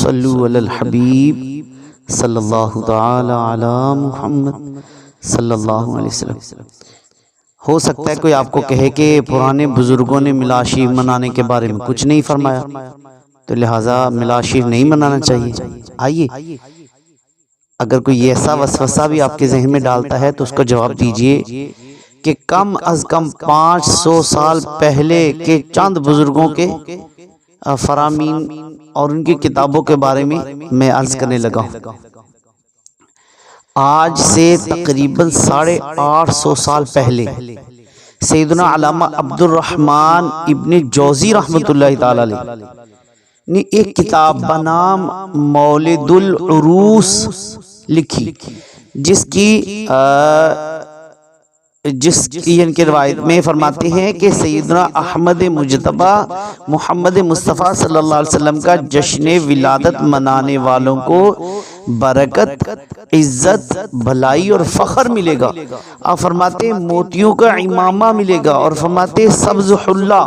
सल्लु हबीब सल्लल्लाहु वसल्लम। हो सकता है कोई आपको कहे कि पुराने बुज़ुर्गों ने मिलाशी मनाने के बारे में कुछ नहीं फरमाया। तो लिहाजा मिलाशी नहीं मनाना चाहिए। आइए, अगर कोई ऐसा वसवसा भी आपके जहन में डालता है तो उसको जवाब दीजिए कि कम अज कम पाँच सौ साल पहले के चंद बुज़ुर्गों के फरामीन और उनकी किताबों के बारे में मैं अर्ज़ करने लगा हूँ। आज से तकरीबन साढ़े आठ सौ साल पहले सैदना अब्दुलरहमान इब्न जौजी ताला ने एक किताब बनाम मौलिदुलरूस लिखी जिसकी आ, जिस इनके रवायत में फरमाते हैं कि सैदना अहमद मुजतबा मोहम्मद मुस्तफ़ा सल्लल्लाहु अलैहि वसल्लम का जश्न विलादत मनाने वालों को बरकत इज़्ज़त भलाई और फ़ख्र मिलेगा। आप फरमाते मोतियों का इमामा मिलेगा और फरमाते सब्ज हुल्ला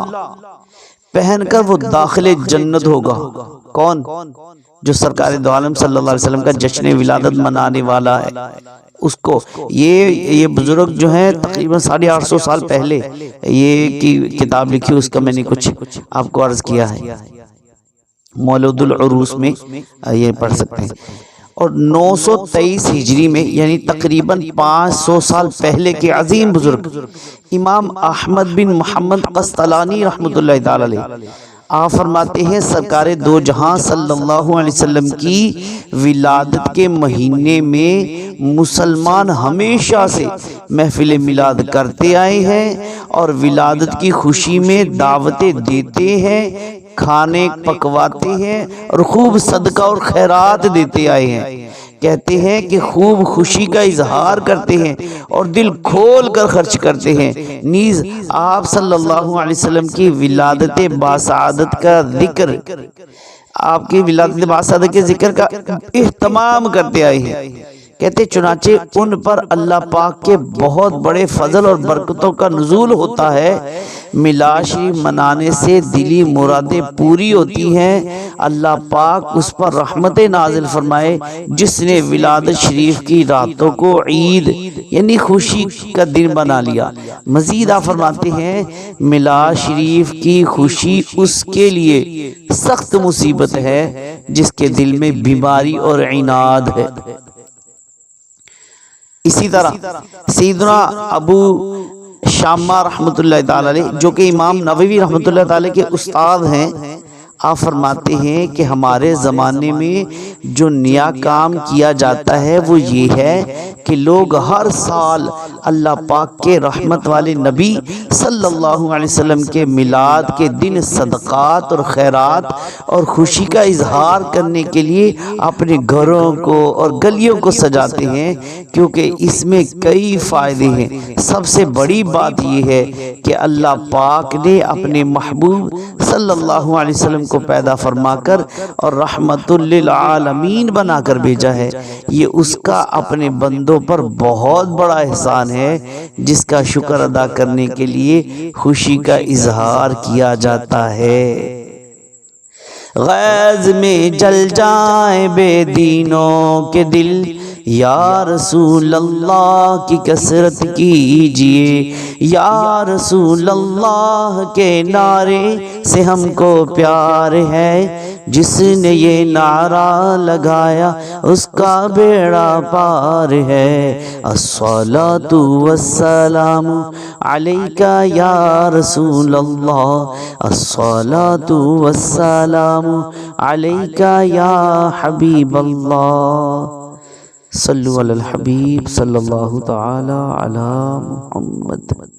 पहनकर वो दाखिल जन्नत होगा। कौन? जो सरकार दो आलम सल्लल्लाहु अलैहि वसल्लम का जश्न विलादत मनाने वाला है। उसको। ये ये बुज़ुर्ग जो है तकरीबन साढ़े आठ सौ साल पहले ये की किताब लिखी उसका मैंने कुछ आपको अर्ज़ किया है। मौलूदुल उरूस में ये पढ़ सकते हैं। और 923 हिजरी में यानी तकरीबन 500 साल पहले के अजीम बुज़ुर्ग इमाम अहमद बिन मोहम्मद कस्तलानी रहमतुल्लाह आप फरमाते हैं सरकार दो जहाँ सल्लल्लाहु अलैहि वसल्लम की विलादत के महीने में मुसलमान हमेशा से महफिल मिलाद करते आए हैं और विलादत की खुशी में दावतें देते हैं, खाने पकवाते हैं और खूब सदका और खैरात देते आए हैं। कहते हैं कि खूब खुशी का इजहार करते हैं और दिल खोल कर खर्च करते हैं। नीज आप सल्लल्लाहु अलैहि वसल्लम की विलादत बासादत का ज़िक्र, आपकी विलादत बासादत के ज़िक्र का इहतमाम करते आए हैं। कहते चुनाचे उन पर अल्लाह पाक के बहुत बड़े फजल और बरकतों का नजूल होता है। मिलाशी मनाने से दिली मुरादें पूरी होती हैं। अल्लाह पाक उस पर रहमत नाजिल फरमाए, जिसने विलाद शरीफ की रातों को ईद, यानी खुशी का दिन बना लिया। मजीद आप फरमाते हैं मिला शरीफ की खुशी उसके लिए सख्त मुसीबत है, जिसके दिल में बीमारी और इनाद है। इसी तरह सीदना अबू शामा रहमत जो कि इमाम नबी रहमत के उस्ताद हैं आप फरमाते हैं कि हमारे ज़माने में जो नया काम किया जाता है, वो ये है कि लोग हर साल अल्लाह पाक के रहमत वाले नबी सल्लल्लाहु अलैहि वसल्लम के मिलाद के दिन सदक़ात और खैरात और खुशी का इजहार करने के लिए अपने घरों को और गलियों को सजाते हैं, क्योंकि इसमें कई फ़ायदे हैं। सबसे बड़ी बात यह है कि अल्लाह पाक ने अपने महबूब सल्लल्लाहु अलैहि वसल्लम को पैदा फरमाकर और रहमतुल्लिल आलमीन बनाकर भेजा है। ये उसका अपने बंदों पर बहुत बड़ा एहसान है जिसका शुक्र अदा करने के लिए खुशी का इजहार किया जाता है। गैज में जल जाए बेदीनों के दिल। यार रसूल अल्लाह की कसरत कीजिए। यार रसूल अल्लाह के नारे से हमको प्यार है। जिसने ये नारा लगाया, उसका बेड़ा पार है। अस्सलातु वस्सलाम अलैका या रसूल अल्लाह अस्सलातु वस्सलाम अलैका या हबीब अल्लाह सल्लु अलल हबीब, सल्लल्लाहु ताला अला मुहम्मद।